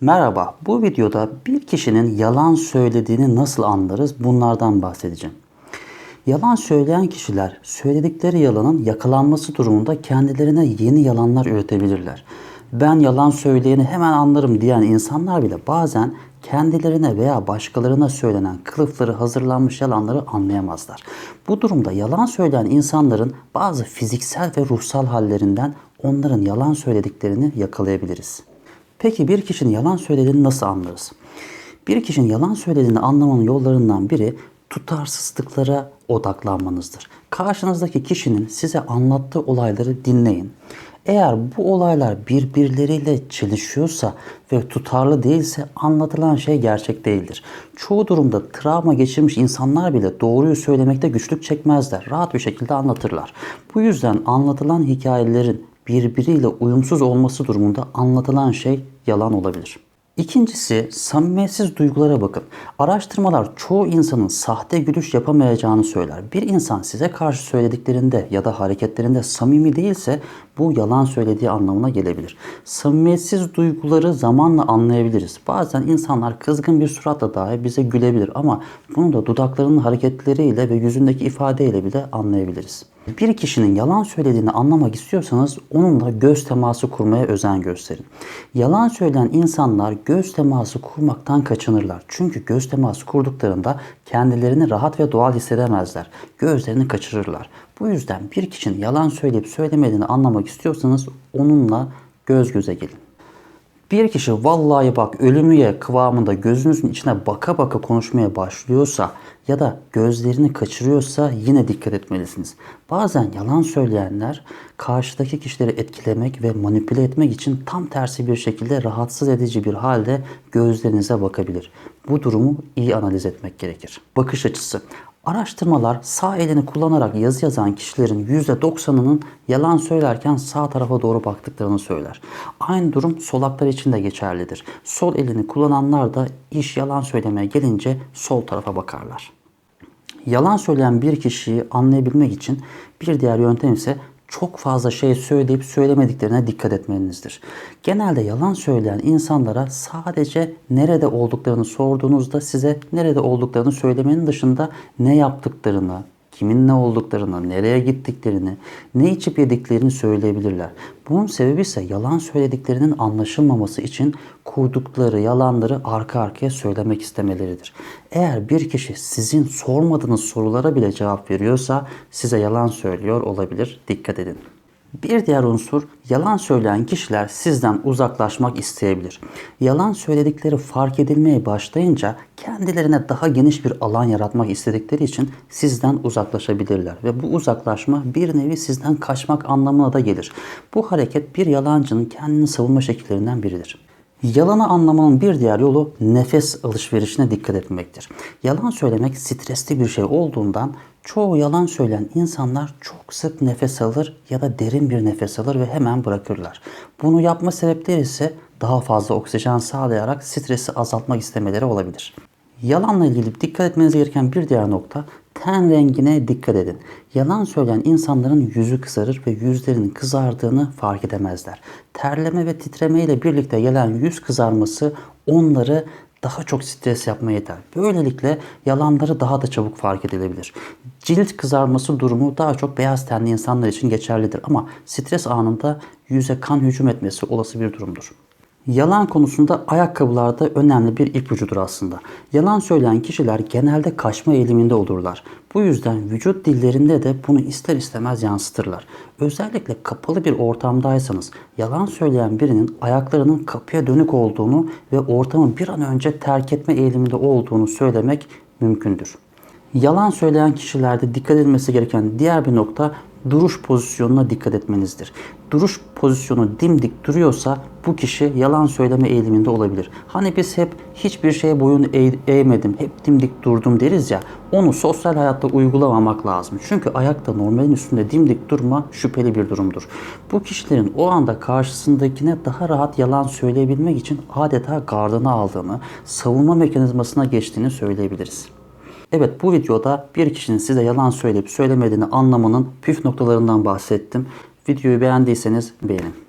Merhaba, bu videoda bir kişinin yalan söylediğini nasıl anlarız bunlardan bahsedeceğim. Yalan söyleyen kişiler söyledikleri yalanın yakalanması durumunda kendilerine yeni yalanlar üretebilirler. Ben yalan söyleyeni hemen anlarım diyen insanlar bile bazen kendilerine veya başkalarına söylenen kılıfları hazırlanmış yalanları anlayamazlar. Bu durumda yalan söyleyen insanların bazı fiziksel ve ruhsal hallerinden onların yalan söylediklerini yakalayabiliriz. Peki bir kişinin yalan söylediğini nasıl anlarız? Bir kişinin yalan söylediğini anlamanın yollarından biri tutarsızlıklara odaklanmanızdır. Karşınızdaki kişinin size anlattığı olayları dinleyin. Eğer bu olaylar birbirleriyle çelişiyorsa ve tutarlı değilse anlatılan şey gerçek değildir. Çoğu durumda travma geçirmiş insanlar bile doğruyu söylemekte güçlük çekmezler. Rahat bir şekilde anlatırlar. Bu yüzden anlatılan hikayelerin birbiriyle uyumsuz olması durumunda anlatılan şey yalan olabilir. İkincisi samimiyetsiz duygulara bakın. Araştırmalar çoğu insanın sahte gülüş yapamayacağını söyler. Bir insan size karşı söylediklerinde ya da hareketlerinde samimi değilse bu yalan söylediği anlamına gelebilir. Samimiyetsiz duyguları zamanla anlayabiliriz. Bazen insanlar kızgın bir suratla dahi bize gülebilir ama bunu da dudaklarının hareketleriyle ve yüzündeki ifadeyle bile anlayabiliriz. Bir kişinin yalan söylediğini anlamak istiyorsanız onunla göz teması kurmaya özen gösterin. Yalan söyleyen insanlar göz teması kurmaktan kaçınırlar. Çünkü göz teması kurduklarında kendilerini rahat ve doğal hissedemezler. Gözlerini kaçırırlar. Bu yüzden bir kişinin yalan söyleyip söylemediğini anlamak istiyorsanız onunla göz göze gelin. Bir kişi vallahi bak ölümü ye kıvamında gözünüzün içine baka baka konuşmaya başlıyorsa ya da gözlerini kaçırıyorsa yine dikkat etmelisiniz. Bazen yalan söyleyenler karşıdaki kişileri etkilemek ve manipüle etmek için tam tersi bir şekilde rahatsız edici bir halde gözlerinize bakabilir. Bu durumu iyi analiz etmek gerekir. Bakış açısı. Araştırmalar sağ elini kullanarak yazı yazan kişilerin %90'ının yalan söylerken sağ tarafa doğru baktıklarını söyler. Aynı durum solaklar için de geçerlidir. Sol elini kullananlar da iş yalan söylemeye gelince sol tarafa bakarlar. Yalan söyleyen bir kişiyi anlayabilmek için bir diğer yöntem ise çok fazla şey söyleyip söylemediklerine dikkat etmenizdir. Genelde yalan söyleyen insanlara sadece nerede olduklarını sorduğunuzda size nerede olduklarını söylemenin dışında ne yaptıklarını, kimin ne olduklarını, nereye gittiklerini, ne içip yediklerini söyleyebilirler. Bunun sebebi ise yalan söylediklerinin anlaşılmaması için kurdukları yalanları arka arkaya söylemek istemeleridir. Eğer bir kişi sizin sormadığınız sorulara bile cevap veriyorsa size yalan söylüyor olabilir. Dikkat edin. Bir diğer unsur yalan söyleyen kişiler sizden uzaklaşmak isteyebilir. Yalan söyledikleri fark edilmeye başlayınca kendilerine daha geniş bir alan yaratmak istedikleri için sizden uzaklaşabilirler ve bu uzaklaşma bir nevi sizden kaçmak anlamına da gelir. Bu hareket bir yalancının kendini savunma şekillerinden biridir. Yalanı anlamanın bir diğer yolu nefes alışverişine dikkat etmektir. Yalan söylemek stresli bir şey olduğundan çoğu yalan söyleyen insanlar çok sık nefes alır ya da derin bir nefes alır ve hemen bırakırlar. Bunu yapma sebepleri ise daha fazla oksijen sağlayarak stresi azaltmak istemeleri olabilir. Yalanla ilgili dikkat etmeniz gereken bir diğer nokta ten rengine dikkat edin. Yalan söyleyen insanların yüzü kızarır ve yüzlerinin kızardığını fark edemezler. Terleme ve titreme ile birlikte gelen yüz kızarması onları daha çok stres yapmaya yeter. Böylelikle yalanları daha da çabuk fark edilebilir. Cilt kızarması durumu daha çok beyaz tenli insanlar için geçerlidir ama stres anında yüze kan hücum etmesi olası bir durumdur. Yalan konusunda ayakkabılarda önemli bir ipucudur aslında. Yalan söyleyen kişiler genelde kaçma eğiliminde olurlar. Bu yüzden vücut dillerinde de bunu ister istemez yansıtırlar. Özellikle kapalı bir ortamdaysanız yalan söyleyen birinin ayaklarının kapıya dönük olduğunu ve ortamı bir an önce terk etme eğiliminde olduğunu söylemek mümkündür. Yalan söyleyen kişilerde dikkat edilmesi gereken diğer bir nokta duruş pozisyonuna dikkat etmenizdir. Duruş pozisyonu dimdik duruyorsa bu kişi yalan söyleme eğiliminde olabilir. Hani biz hep hiçbir şeye boyun eğmedim, hep dimdik durdum deriz ya. Onu sosyal hayatta uygulamamak lazım. Çünkü ayakta normalin üstünde dimdik durma şüpheli bir durumdur. Bu kişilerin o anda karşısındakine daha rahat yalan söyleyebilmek için adeta gardını aldığını, savunma mekanizmasına geçtiğini söyleyebiliriz. Evet bu videoda bir kişinin size yalan söyleyip söylemediğini anlamanın püf noktalarından bahsettim. Videoyu beğendiyseniz beğenin.